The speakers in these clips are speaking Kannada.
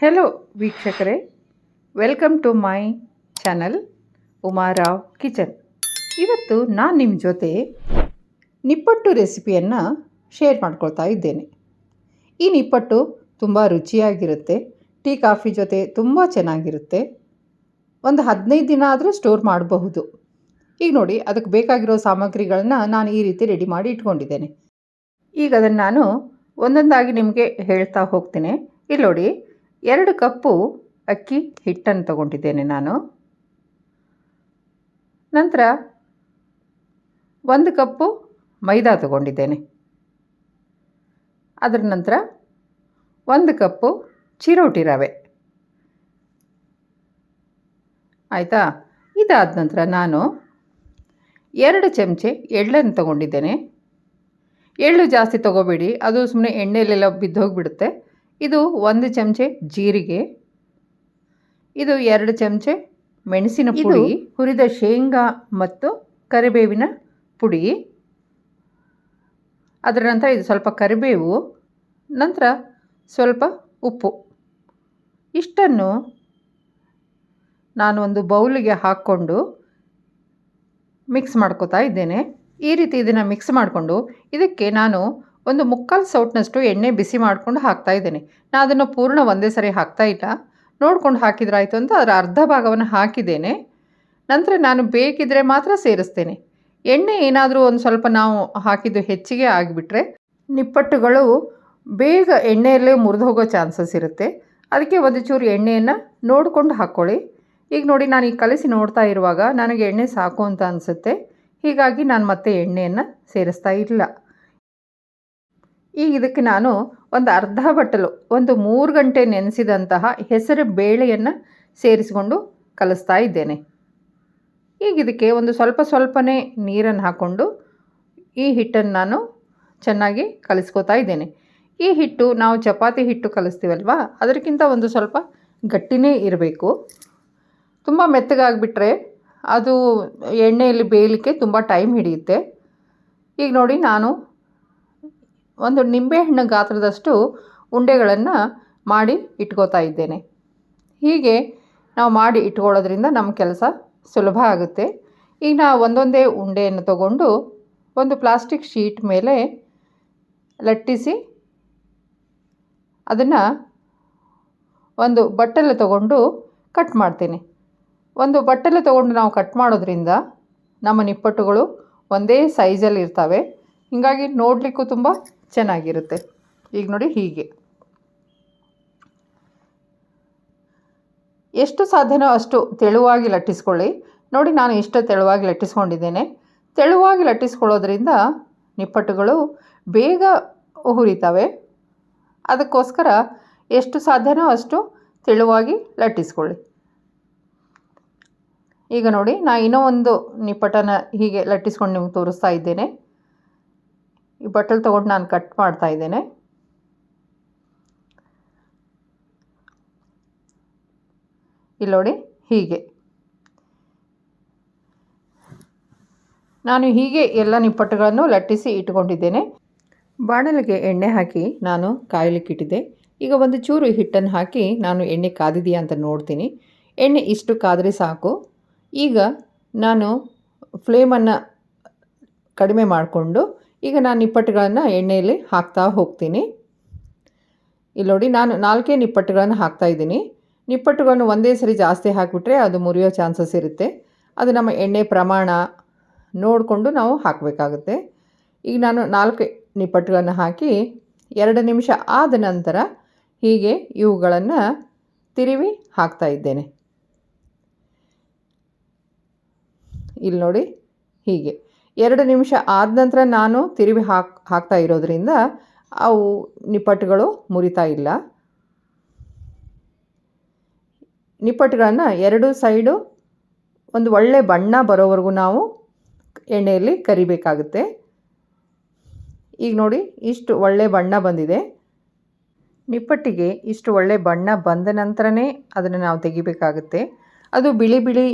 ಹೆಲೋ ವೀಕ್ಷಕರೇ. Welcome to my channel Umarao kitchen ಇವತ್ತು ನಾನು ನಿಮ್ಮ ಜೊತೆ ನಿಪ್ಪಟ್ಟು ರೆಸಿಪಿಯನ್ನು ಶೇರ್ ಮಾಡ್ಕೊಳ್ತಾ ಇದ್ದೇನೆ. ಈ ನಿಪ್ಪಟ್ಟು ತುಂಬ ರುಚಿಯಾಗಿರುತ್ತೆ, ಟೀ, ಕಾಫಿ ಜೊತೆ ತುಂಬ ಚೆನ್ನಾಗಿರುತ್ತೆ. ಒಂದು ಹದಿನೈದು ದಿನ ಆದರೂ ಸ್ಟೋರ್ ಮಾಡಬಹುದು. ಈಗ ನೋಡಿ, ಅದಕ್ಕೆ ಬೇಕಾಗಿರೋ ಸಾಮಗ್ರಿಗಳನ್ನ ನಾನು ಈ ರೀತಿ ರೆಡಿ ಮಾಡಿ ಇಟ್ಕೊಂಡಿದ್ದೇನೆ. ಈಗ ಅದನ್ನು ನಾನು ಒಂದೊಂದಾಗಿ ನಿಮಗೆ ಹೇಳ್ತಾ ಹೋಗ್ತೀನಿ. ಇಲ್ಲಿ ನೋಡಿ ಎರಡು ಕಪ್ಪು ಅಕ್ಕಿ ಹಿಟ್ಟನ್ನು ತಗೊಂಡಿದ್ದೇನೆ ನಾನು. ನಂತರ ಒಂದು ಕಪ್ಪು ಮೈದಾ ತಗೊಂಡಿದ್ದೇನೆ. ಅದರ ನಂತರ ಒಂದು ಕಪ್ಪು ಚಿರೋಟಿ ರವೆ. ಆಯಿತಾ? ಇದಾದ ನಂತರ ನಾನು ಎರಡು ಚಮಚೆ ಎಳ್ಳನ್ನು ತಗೊಂಡಿದ್ದೇನೆ. ಎಳ್ಳು ಜಾಸ್ತಿ ತೊಗೋಬೇಡಿ. ಅದು ಸುಮ್ಮನೆ ಎಣ್ಣೆಯಲ್ಲೆಲ್ಲ ಬಿದ್ದೋಗಿಬಿಡುತ್ತೆ. ಇದು ಒಂದು ಚಮಚೆ ಜೀರಿಗೆ ಇದು ಎರಡು ಚಮಚೆ ಮೆಣಸಿನ ಪುಡಿ ಹುರಿದ ಶೇಂಗಾ ಮತ್ತು ಕರಿಬೇವಿನ ಪುಡಿ. ಅದರ ನಂತರ ಇದು ಸ್ವಲ್ಪ ಕರಿಬೇವು ನಂತರ ಸ್ವಲ್ಪ ಉಪ್ಪು. ಇಷ್ಟನ್ನು ನಾನು ಒಂದು ಬೌಲಿಗೆ ಹಾಕ್ಕೊಂಡು ಮಿಕ್ಸ್ ಮಾಡ್ಕೋತಾ ಇದ್ದೇನೆ. ಈ ರೀತಿ ಇದನ್ನು ಮಿಕ್ಸ್ ಮಾಡಿಕೊಂಡು ಇದಕ್ಕೆ ನಾನು ಒಂದು ಮುಕ್ಕಾಲು ಸೌಟ್ನಷ್ಟು ಎಣ್ಣೆ ಬಿಸಿ ಮಾಡಿಕೊಂಡು ಹಾಕ್ತಾ ಇದ್ದೇನೆ. ನಾನು ಅದನ್ನು ಪೂರ್ಣ ಒಂದೇ ಸರಿ ಹಾಕ್ತಾ ಇಲ್ಲ. ನೋಡ್ಕೊಂಡು ಹಾಕಿದ್ರಾಯಿತು ಅಂತ ಅದರ ಅರ್ಧ ಭಾಗವನ್ನು ಹಾಕಿದ್ದೇನೆ. ನಂತರ ನಾನು ಬೇಕಿದ್ದರೆ ಮಾತ್ರ ಸೇರಿಸ್ತೇನೆ. ಎಣ್ಣೆ ಏನಾದರೂ ಒಂದು ಸ್ವಲ್ಪ ನಾವು ಹಾಕಿದ್ದು ಹೆಚ್ಚಿಗೆ ಆಗಿಬಿಟ್ರೆ ನಿಪ್ಪಟ್ಟುಗಳು ಬೇಗ ಎಣ್ಣೆಯಲ್ಲೇ ಮುರಿದು ಹೋಗೋ ಚಾನ್ಸಸ್ ಇರುತ್ತೆ. ಅದಕ್ಕೆ ಒಂದು ಚೂರು ಎಣ್ಣೆಯನ್ನು ನೋಡಿಕೊಂಡು ಹಾಕ್ಕೊಳ್ಳಿ ಈಗ ನೋಡಿ ನಾನು ಈಗ ಕಲಿಸಿ ನೋಡ್ತಾ ಇರುವಾಗ ನನಗೆ ಎಣ್ಣೆ ಸಾಕು ಅಂತ ಅನಿಸುತ್ತೆ. ಹೀಗಾಗಿ ನಾನು ಮತ್ತೆ ಎಣ್ಣೆಯನ್ನು ಸೇರಿಸ್ತಾ ಇಲ್ಲ. ಈಗ ಇದಕ್ಕೆ ನಾನು ಒಂದು ಅರ್ಧ ಬಟ್ಟಲು, ಒಂದು ಮೂರು ಗಂಟೆ ನೆನೆಸಿದಂತಹ ಹೆಸರು ಬೇಳೆಯನ್ನು ಸೇರಿಸಿಕೊಂಡು ಕಲಿಸ್ತಾ ಇದ್ದೇನೆ. ಈಗ ಇದಕ್ಕೆ ಒಂದು ಸ್ವಲ್ಪ ಸ್ವಲ್ಪನೇ ನೀರನ್ನು ಹಾಕ್ಕೊಂಡು ಈ ಹಿಟ್ಟನ್ನು ನಾನು ಚೆನ್ನಾಗಿ ಕಲಿಸ್ಕೋತಾ ಇದ್ದೇನೆ. ಈ ಹಿಟ್ಟು ನಾವು ಚಪಾತಿ ಹಿಟ್ಟು ಕಲಿಸ್ತೀವಲ್ವ? ಅದಕ್ಕಿಂತ ಒಂದು ಸ್ವಲ್ಪ ಗಟ್ಟಿನೇ ಇರಬೇಕು. ತುಂಬ ಮೆತ್ತಗಾಗಿಬಿಟ್ರೆ ಅದು ಎಣ್ಣೆಯಲ್ಲಿ ಬೇಯಲಿಕ್ಕೆ ತುಂಬ ಟೈಮ್ ಹಿಡಿಯುತ್ತೆ. ಈಗ ನೋಡಿ ನಾನು ಒಂದು ನಿಂಬೆಹಣ್ಣು ಗಾತ್ರದಷ್ಟು ಉಂಡೆಗಳನ್ನು ಮಾಡಿ ಇಟ್ಕೋತಾ ಇದ್ದೇನೆ. ಹೀಗೆ ನಾವು ಮಾಡಿ ಇಟ್ಕೊಳ್ಳೋದ್ರಿಂದ ನಮ್ಮ ಕೆಲಸ ಸುಲಭ ಆಗುತ್ತೆ. ಈಗ ನಾವು ಒಂದೊಂದೇ ಉಂಡೆಯನ್ನು ತಗೊಂಡು ಒಂದು ಪ್ಲಾಸ್ಟಿಕ್ ಶೀಟ್ ಮೇಲೆ ಲಟ್ಟಿಸಿ ಅದನ್ನು ಒಂದು ಬಟ್ಟಲು ತಗೊಂಡು ಕಟ್ ಮಾಡ್ತೇನೆ. ಒಂದು ಬಟ್ಟಲು ತಗೊಂಡು ನಾವು ಕಟ್ ಮಾಡೋದ್ರಿಂದ ನಮ್ಮ ನಿಪ್ಪಟ್ಟುಗಳು ಒಂದೇ ಸೈಜಲ್ಲಿ ಇರ್ತವೆ. ಹೀಗಾಗಿ ನೋಡಲಿಕ್ಕೂ ತುಂಬ ಚೆನ್ನಾಗಿರುತ್ತೆ. ಈಗ ನೋಡಿ ಹೀಗೆ. ಎಷ್ಟು ಸಾಧ್ಯನೋ ಅಷ್ಟು ತೆಳುವಾಗಿ ಲಟ್ಟಿಸ್ಕೊಳ್ಳಿ. ನೋಡಿ ನಾನು ಇಷ್ಟು ತೆಳುವಾಗಿ ಲಟ್ಟಿಸ್ಕೊಂಡಿದ್ದೇನೆ. ತೆಳುವಾಗಿ ಲಟ್ಟಿಸ್ಕೊಳ್ಳೋದ್ರಿಂದ ನಿಪ್ಪಟ್ಟುಗಳು ಬೇಗ ಹುರಿತವೆ ಅದಕ್ಕೋಸ್ಕರ ಎಷ್ಟು ಸಾಧ್ಯನೋ ಅಷ್ಟು ತೆಳುವಾಗಿ ಲಟ್ಟಿಸ್ಕೊಳ್ಳಿ. ಈಗ ನೋಡಿ ನಾನು ಇನ್ನೂ ಒಂದು ನಿಪ್ಪಟ್ಟನ್ನು ಹೀಗೆ ಲಟ್ಟಿಸ್ಕೊಂಡು ನಿಮ್ಗೆ ತೋರಿಸ್ತಾ ಇದ್ದೇನೆ. ಈ ಬಟ್ಟಲು ತೊಗೊಂಡು ನಾನು ಕಟ್ ಮಾಡ್ತಾ ಇದ್ದೇನೆ. ಇಲ್ಲಿ ನೋಡಿ, ಹೀಗೆ. ನಾನು ಹೀಗೆ ಎಲ್ಲ ನಿಪ್ಪಟ್ಟುಗಳನ್ನು ಲಟ್ಟಿಸಿ ಇಟ್ಕೊಂಡಿದ್ದೇನೆ. ಬಾಣಲಿಗೆ ಎಣ್ಣೆ ಹಾಕಿ ನಾನು ಕಾಯಲಿಕ್ಕಿಟ್ಟಿದ್ದೆ ಈಗ ಒಂದು ಚೂರು ಹಿಟ್ಟನ್ನು ಹಾಕಿ ನಾನು ಎಣ್ಣೆ ಕಾದಿದೆಯಾ ಅಂತ ನೋಡ್ತೀನಿ. ಎಣ್ಣೆ ಇಷ್ಟು ಕಾದರೆ ಸಾಕು. ಈಗ ನಾನು ಫ್ಲೇಮನ್ನು ಕಡಿಮೆ ಮಾಡಿಕೊಂಡು ಈಗ ನಾನು ನಿಪ್ಪಟ್ಟುಗಳನ್ನು ಎಣ್ಣೆಯಲ್ಲಿ ಹಾಕ್ತಾ ಹೋಗ್ತೀನಿ. ಇಲ್ಲಿ ನೋಡಿ, ನಾನು ನಾಲ್ಕೇ ನಿಪ್ಪಟ್ಟುಗಳನ್ನು ಹಾಕ್ತಾ ಇದ್ದೀನಿ. ನಿಪ್ಪಟ್ಟುಗಳನ್ನು ಒಂದೇ ಸರಿ ಜಾಸ್ತಿ ಹಾಕಿಬಿಟ್ರೆ ಅದು ಮುರಿಯೋ ಚಾನ್ಸಸ್ ಇರುತ್ತೆ. ಅದು ನಮ್ಮ ಎಣ್ಣೆ ಪ್ರಮಾಣ ನೋಡಿಕೊಂಡು ನಾವು ಹಾಕಬೇಕಾಗುತ್ತೆ. ಈಗ ನಾನು ನಾಲ್ಕು ನಿಪ್ಪಟ್ಟುಗಳನ್ನು ಹಾಕಿ ಎರಡು ನಿಮಿಷ ಆದ ನಂತರ ಹೀಗೆ ಇವುಗಳನ್ನು ತಿರುವಿ ಹಾಕ್ತಾ ಇದ್ದೇನೆ. ಇಲ್ಲಿ ನೋಡಿ, ಹೀಗೆ. ಎರಡು ನಿಮಿಷ ಆದ ನಂತರ ನಾನು ತಿರುವಿ ಹಾಕ್, ಹಾಕ್ತಾ ಇರೋದ್ರಿಂದ ಅವು ನಿಪ್ಪಟ್ಟುಗಳು ಮುರಿತಾ ಇಲ್ಲ. ನಿಪ್ಪಟ್ಟುಗಳನ್ನು ಎರಡು ಸೈಡು ಒಂದು ಒಳ್ಳೆ ಬಣ್ಣ ಬರೋವರೆಗೂ ನಾವು ಎಣ್ಣೆಯಲ್ಲಿ ಕರಿಬೇಕಾಗುತ್ತೆ. ಈಗ ನೋಡಿ, ಇಷ್ಟು ಒಳ್ಳೆ ಬಣ್ಣ ಬಂದಿದೆ. ನಿಪ್ಪಟ್ಟಿಗೆ ಇಷ್ಟು ಒಳ್ಳೆ ಬಣ್ಣ ಬಂದ ನಂತರನೇ ಅದನ್ನು ನಾವು ತೆಗಿಬೇಕಾಗುತ್ತೆ. ಅದು ಬಿಳಿ ಬಿಳಿ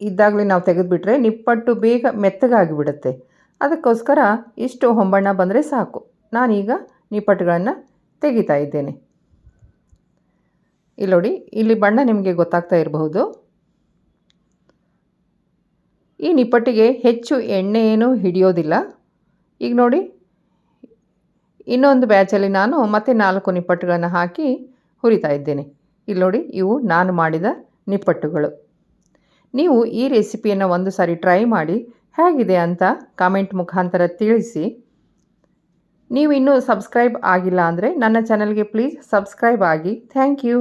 ಇದ್ದಾಗಲೇ ನಾವು ತೆಗೆದುಬಿಟ್ರೆ ನಿಪ್ಪಟ್ಟು ಬೇಗ ಮೆತ್ತಗಾಗಿಬಿಡುತ್ತೆ. ಅದಕ್ಕೋಸ್ಕರ ಇಷ್ಟು ಹೊಂಬಣ್ಣ ಬಂದರೆ ಸಾಕು. ನಾನೀಗ ನಿಪ್ಪಟ್ಟುಗಳನ್ನು ತೆಗಿತಾ ಇದ್ದೇನೆ. ಇಲ್ಲಿ ಇಲ್ಲಿ ಬಣ್ಣ ನಿಮಗೆ ಗೊತ್ತಾಗ್ತಾ ಇರಬಹುದು. ಈ ನಿಪ್ಪಟ್ಟಿಗೆ ಹೆಚ್ಚು ಎಣ್ಣೆ ಏನೂ ಹಿಡಿಯೋದಿಲ್ಲ. ಈಗ ನೋಡಿ, ಇನ್ನೊಂದು ಬ್ಯಾಚಲ್ಲಿ ನಾನು ಮತ್ತೆ ನಾಲ್ಕು ನಿಪ್ಪಟ್ಟುಗಳನ್ನು ಹಾಕಿ ಹುರಿತಾ ಇದ್ದೇನೆ. ಇಲ್ಲಿ ಇವು ನಾನು ಮಾಡಿದ ನಿಪ್ಪಟ್ಟುಗಳು. ನೀವು ಈ ರೆಸಿಪಿಯನ್ನು ಒಂದು ಸಾರಿ ಟ್ರೈ ಮಾಡಿ ಹೇಗಿದೆ ಅಂತ ಕಾಮೆಂಟ್ ಮುಖಾಂತರ ತಿಳಿಸಿ. ನೀವು ಇನ್ನೂ ಸಬ್ಸ್ಕ್ರೈಬ್ ಆಗಿಲ್ಲ ಅಂದರೆ ನನ್ನ ಚಾನಲ್ಗೆ ಪ್ಲೀಸ್ ಸಬ್ಸ್ಕ್ರೈಬ್ ಆಗಿ. Thank you.